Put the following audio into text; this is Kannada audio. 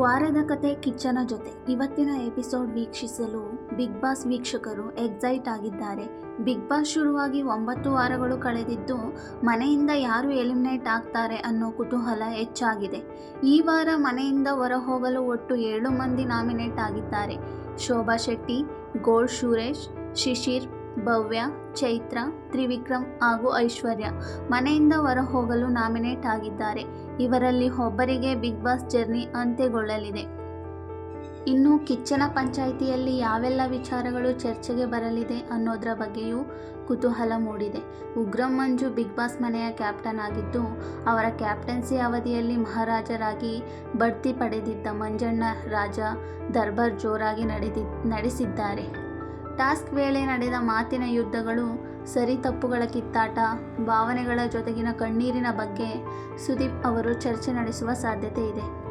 ವಾರದ ಕತೆ ಕಿಚ್ಚನ ಜೊತೆ ಇವತ್ತಿನ ಎಪಿಸೋಡ್ ವೀಕ್ಷಿಸಲು ಬಿಗ್ ಬಾಸ್ ವೀಕ್ಷಕರು ಎಕ್ಸೈಟ್ ಆಗಿದ್ದಾರೆ. ಬಿಗ್ ಬಾಸ್ ಶುರುವಾಗಿ ಒಂಬತ್ತು ವಾರಗಳು ಕಳೆದಿದ್ದು ಮನೆಯಿಂದ ಯಾರು ಎಲಿಮಿನೇಟ್ ಆಗ್ತಾರೆ ಅನ್ನೋ ಕುತೂಹಲ ಹೆಚ್ಚಾಗಿದೆ. ಈ ವಾರ ಮನೆಯಿಂದ ಹೊರ ಹೋಗಲು ಒಟ್ಟು ಏಳು ಮಂದಿ ನಾಮಿನೇಟ್ ಆಗಿದ್ದಾರೆ. ಶೋಭಾ ಶೆಟ್ಟಿ ಗೋಲ್ಡ್ ಸುರೇಶ್ ಶಿಶಿರ್ ಭವ್ಯ, ಚೈತ್ರ, ತ್ರಿವಿಕ್ರಮ್ ಹಾಗೂ ಐಶ್ವರ್ಯ ಮನೆಯಿಂದ ಹೊರ ಹೋಗಲು ನಾಮಿನೇಟ್ ಆಗಿದ್ದಾರೆ. ಇವರಲ್ಲಿ ಒಬ್ಬರಿಗೆ ಬಿಗ್ ಬಾಸ್ ಜರ್ನಿ ಅಂತ್ಯಗೊಳ್ಳಲಿದೆ. ಇನ್ನು ಕಿಚ್ಚನ ಪಂಚಾಯಿತಿಯಲ್ಲಿ ಯಾವೆಲ್ಲ ವಿಚಾರಗಳು ಚರ್ಚೆಗೆ ಬರಲಿದೆ ಅನ್ನೋದರ ಬಗ್ಗೆಯೂ ಕುತೂಹಲ ಮೂಡಿದೆ. ಉಗ್ರಂ ಮಂಜು ಬಿಗ್ ಬಾಸ್ ಮನೆಯ ಕ್ಯಾಪ್ಟನ್ ಆಗಿದ್ದು, ಅವರ ಕ್ಯಾಪ್ಟನ್ಸಿ ಅವಧಿಯಲ್ಲಿ ಮಹಾರಾಜರಾಗಿ ಬಡ್ತಿ ಪಡೆದಿದ್ದ ಮಂಜಣ್ಣ ರಾಜ ದರ್ಬಾರ್ ಜೋರಾಗಿ ನಡೆದಿ, ನಡೆಸಿದ್ದಾರೆ. ಟಾಸ್ಕ್ ವೇಳೆ ನಡೆದ ಮಾತಿನ ಯುದ್ಧಗಳು ಸರಿ ತಪ್ಪುಗಳ ಕಿತ್ತಾಟ, ಭಾವನೆಗಳ ಜೊತೆಗಿನ ಕಣ್ಣೀರಿನ ಬಗ್ಗೆ ಸುದೀಪ್ ಅವರು ಚರ್ಚೆ ನಡೆಸುವ ಸಾಧ್ಯತೆ ಇದೆ.